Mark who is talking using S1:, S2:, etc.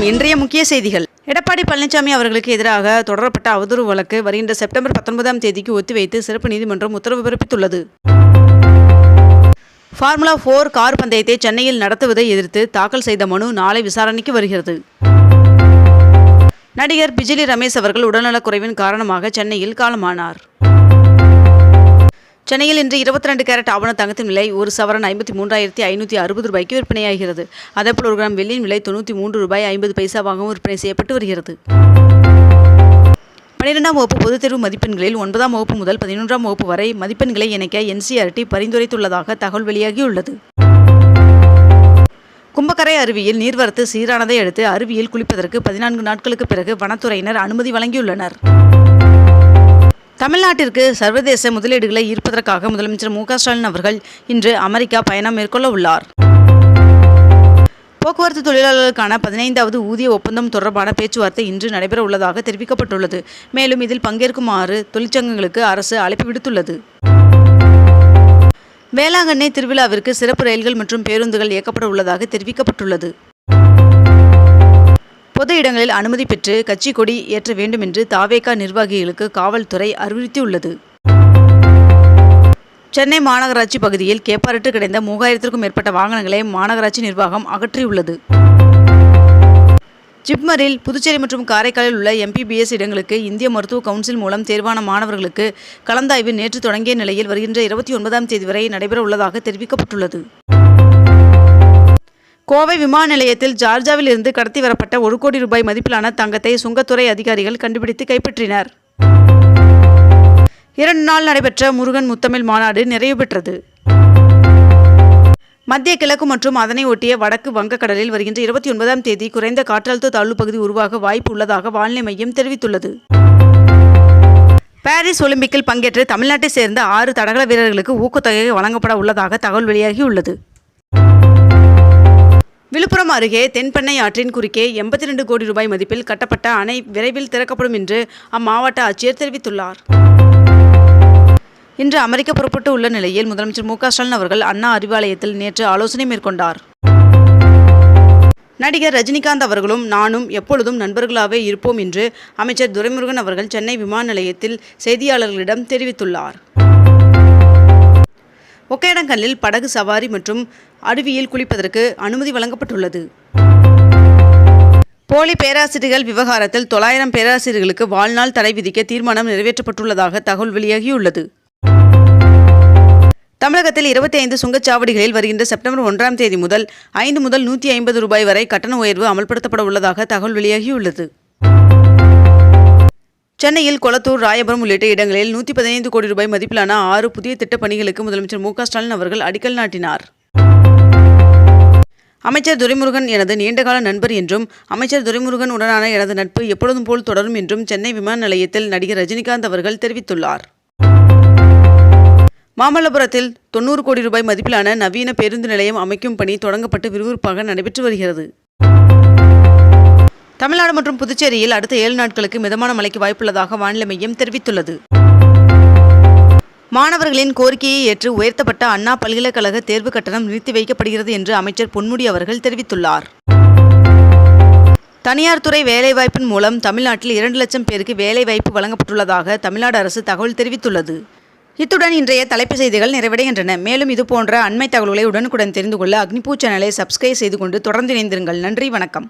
S1: வணக்கம் இன்றைய முக்கிய செய்திகள். எடப்பாடி பழனிசாமி அவர்களுக்கு எதிராக தொடரப்பட்ட அவதூறு வழக்கு வருகின்ற செப்டம்பர் பத்தொன்பதாம் தேதிக்கு ஒத்திவைத்து சிறப்பு நீதிமன்றம் உத்தரவு பிறப்பித்துள்ளது. ஃபார்முலா ஃபோர் கார் பந்தயத்தை சென்னையில் நடத்துவதை எதிர்த்து தாக்கல் செய்த மனு நாளை விசாரணைக்கு வருகிறது. நடிகர் பிஜிலி ரமேஷ் அவர்கள் உடல்நலக்குறைவின் காரணமாக சென்னையில் காலமானார். சென்னையில் இன்று இருபத்தி ரெண்டு கேரட் ஆவண தங்கத்தின் விலை ஒரு சவரன் ஐம்பத்தி மூன்றாயிரத்தி ஐநூற்றி அறுபது ரூபாய்க்கு விற்பனையாகிறது. அதேபோல் ஒரு கிராம் வெள்ளியின் விலை தொண்ணூற்றி மூன்று ரூபாய் ஐம்பது பைசாவாகவும் விற்பனை செய்யப்பட்டு வருகிறது. பன்னிரெண்டாம் வகுப்பு பொதுத் தேர்வு மதிப்பெண்களில் ஒன்பதாம் வகுப்பு முதல் பதினொன்றாம் வகுப்பு வரை மதிப்பெண்களை இணைக்க என்சிஆர்டி பரிந்துரைத்துள்ளதாக தகவல் வெளியாகியுள்ளது. கும்பக்கரை அருவியில் நீர்வரத்து சீரானதை அடுத்து அருவியில் குளிப்பதற்கு பதினான்கு நாட்களுக்கு பிறகு வனத்துறையினர் அனுமதி வழங்கியுள்ளனர். தமிழ்நாட்டிற்கு சர்வதேச முதலீடுகளை ஈர்ப்பதற்காக முதலமைச்சர் மு ஸ்டாலின் அவர்கள் இன்று அமெரிக்கா பயணம் மேற்கொள்ள உள்ளார். போக்குவரத்து தொழிலாளர்களுக்கான பதினைந்தாவது ஊதிய ஒப்பந்தம் தொடர்பான பேச்சுவார்த்தை இன்று நடைபெற உள்ளதாக தெரிவிக்கப்பட்டுள்ளது. மேலும் இதில் பங்கேற்குமாறு தொழிற்சங்கங்களுக்கு அரசு அழைப்பு விடுத்துள்ளது. வேளாங்கண்ணி திருவிழாவிற்கு சிறப்பு ரயில்கள் மற்றும் பேருந்துகள் இயக்கப்பட உள்ளதாக தெரிவிக்கப்பட்டுள்ளது. பொது இடங்களில் அனுமதி பெற்று கட்சி கொடி ஏற்ற வேண்டும் என்று தாவேகா நிர்வாகிகளுக்கு காவல்துறை அறிவுறுத்தியுள்ளது. சென்னை மாநகராட்சி பகுதியில் கேப்பாரிட்டு கிடைந்த மூவாயிரத்திற்கும் மேற்பட்ட வாகனங்களை மாநகராட்சி நிர்வாகம் அகற்றியுள்ளது. ஜிப்மரில் புதுச்சேரி மற்றும் காரைக்காலில் உள்ள எம்பிபிஎஸ் இடங்களுக்கு இந்திய மருத்துவ கவுன்சில் மூலம் தேர்வான மாணவர்களுக்கு கலந்தாய்வு நேற்று தொடங்கிய நிலையில் வருகின்ற இருபத்தி ஒன்பதாம் தேதி வரை நடைபெற உள்ளதாக தெரிவிக்கப்பட்டுள்ளது. கோவை விமான நிலையத்தில் ஜார்ஜாவில் இருந்து கடத்தி வரப்பட்ட ஒரு கோடி ரூபாய் மதிப்பிலான தங்கத்தை சுங்கத்துறை அதிகாரிகள் கண்டுபிடித்து கைப்பற்றினர். இரண்டு நாள் நடைபெற்ற முருகன் முத்தமிழ் மாநாடு நிறைவு பெற்றது. மத்திய கிழக்கு மற்றும் அதனை ஒட்டிய வடக்கு வங்கக்கடலில் வருகின்ற இருபத்தி ஒன்பதாம் தேதி குறைந்த காற்றழுத்த தாழ்வு பகுதி உருவாக வாய்ப்பு உள்ளதாக வானிலை மையம் தெரிவித்துள்ளது. பாரிஸ் ஒலிம்பிக்கில் பங்கேற்று தமிழ்நாட்டை சேர்ந்த ஆறு தடகள வீரர்களுக்கு ஊக்கத்தொகை வழங்கப்பட உள்ளதாக தகவல் வெளியாகியுள்ளது. சேலம் அருகே தென்பெண்ணை ஆற்றின் குறுக்கே எண்பத்தி ரெண்டு கோடி ரூபாய் மதிப்பில் கட்டப்பட்ட அணை விரைவில் திறக்கப்படும் என்று அம்மாவட்ட ஆட்சியர் தெரிவித்துள்ளார். இன்று அமெரிக்க புறப்பட்டு உள்ள நிலையில் முதலமைச்சர் மு ஸ்டாலின் அவர்கள் அண்ணா அறிவாலயத்தில் நேற்று ஆலோசனை மேற்கொண்டார். நடிகர் ரஜினிகாந்த் அவர்களும் நானும் எப்பொழுதும் நண்பர்களாகவே இருப்போம் என்று அமைச்சர் துரைமுருகன் அவர்கள் சென்னை விமான நிலையத்தில் செய்தியாளர்களிடம் தெரிவித்துள்ளார். ஒகேனக்கல்லில் படகு சவாரி மற்றும் அருவியில் குளிப்பதற்கு அனுமதி வழங்கப்பட்டுள்ளது. போலி பேராசிரியர்கள் விவகாரத்தில் தொள்ளாயிரம் பேராசிரியர்களுக்கு வாழ்நாள் தடை விதிக்க தீர்மானம் நிறைவேற்றப்பட்டுள்ளதாக தகவல் வெளியாகியுள்ளது. தமிழகத்தில் இருபத்தி ஐந்து சுங்கச்சாவடிகளில் வருகின்ற செப்டம்பர் ஒன்றாம் தேதி முதல் ஐந்து முதல் நூற்றி ஐம்பது ரூபாய் வரை கட்டண உயர்வு அமல்படுத்தப்பட உள்ளதாக தகவல் வெளியாகியுள்ளது. சென்னையில் கொளத்தூர் ராயபுரம் உள்ளிட்ட இடங்களில் நூற்றி பதினைந்து கோடி ரூபாய் மதிப்பிலான ஆறு புதிய திட்டப் பணிகளுக்கு முதலமைச்சர் மு ஸ்டாலின் அவர்கள் அடிக்கல் நாட்டினார். அமைச்சர் துரைமுருகன் எனது நீண்டகால நண்பர் என்றும் அமைச்சர் துரைமுருகன் உடனான எனது நட்பு எப்பொழுதும் போல் தொடரும் என்றும் சென்னை விமான நிலையத்தில் நடிகர் ரஜினிகாந்த் அவர்கள் தெரிவித்துள்ளார். மாமல்லபுரத்தில் தொண்ணூறு கோடி ரூபாய் மதிப்பிலான நவீன பேருந்து நிலையம் அமைக்கும் பணி தொடங்கப்பட்டு விறுவிறுப்பாக நடைபெற்று வருகிறது. தமிழ்நாடு மற்றும் புதுச்சேரியில் அடுத்த ஏழு நாட்களுக்கு மிதமான மழைக்கு வாய்ப்புள்ளதாக வானிலை மையம் தெரிவித்துள்ளது. மாணவர்களின் கோரிக்கையை ஏற்று உயர்த்தப்பட்ட அண்ணா பல்கலைக்கழக தேர்வு கட்டணம் நிறுத்தி வைக்கப்படுகிறது என்று அமைச்சர் பொன்முடி அவர்கள் தெரிவித்துள்ளார். தனியார் துறை வேலைவாய்ப்பின் மூலம் தமிழ்நாட்டில் இரண்டு லட்சம் பேருக்கு வேலைவாய்ப்பு வழங்கப்பட்டுள்ளதாக தமிழ்நாடு அரசு தகவல் தெரிவித்துள்ளது. இத்துடன் இன்றைய தலைப்பு செய்திகள் நிறைவடைகின்றன. மேலும் இதுபோன்ற அண்மை தகவல்களை உடனுக்குடன் தெரிந்து கொள்ள அக்னிபூ சேனலை சப்ஸ்கிரைப் செய்து கொண்டு தொடர்ந்து இணைந்திருங்கள். நன்றி வணக்கம்.